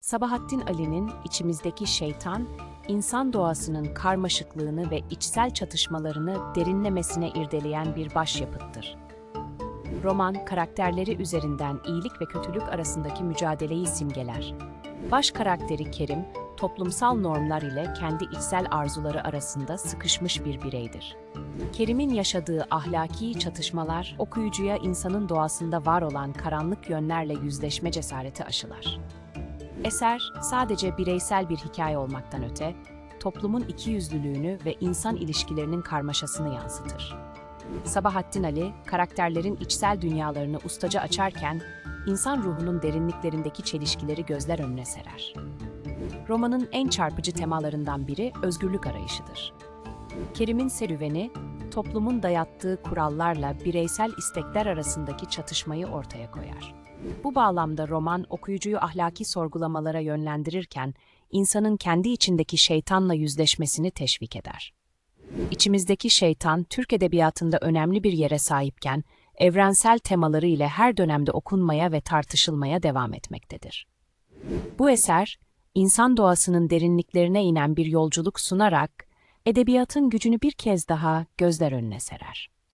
Sabahattin Ali'nin içimizdeki şeytan, insan doğasının karmaşıklığını ve içsel çatışmalarını derinlemesine irdeleyen bir başyapıttır. Roman, karakterleri üzerinden iyilik ve kötülük arasındaki mücadeleyi simgeler. Baş karakteri Kerim, toplumsal normlar ile kendi içsel arzuları arasında sıkışmış bir bireydir. Kerim'in yaşadığı ahlaki çatışmalar, okuyucuya insanın doğasında var olan karanlık yönlerle yüzleşme cesareti aşılar. Eser, sadece bireysel bir hikaye olmaktan öte, toplumun ikiyüzlülüğünü ve insan ilişkilerinin karmaşasını yansıtır. Sabahattin Ali, karakterlerin içsel dünyalarını ustaca açarken, insan ruhunun derinliklerindeki çelişkileri gözler önüne serer. Romanın en çarpıcı temalarından biri özgürlük arayışıdır. Kerim'in serüveni, toplumun dayattığı kurallarla bireysel istekler arasındaki çatışmayı ortaya koyar. Bu bağlamda roman okuyucuyu ahlaki sorgulamalara yönlendirirken, insanın kendi içindeki şeytanla yüzleşmesini teşvik eder. İçimizdeki şeytan, Türk edebiyatında önemli bir yere sahipken, evrensel temaları ile her dönemde okunmaya ve tartışılmaya devam etmektedir. Bu eser, insan doğasının derinliklerine inen bir yolculuk sunarak, edebiyatın gücünü bir kez daha gözler önüne serer.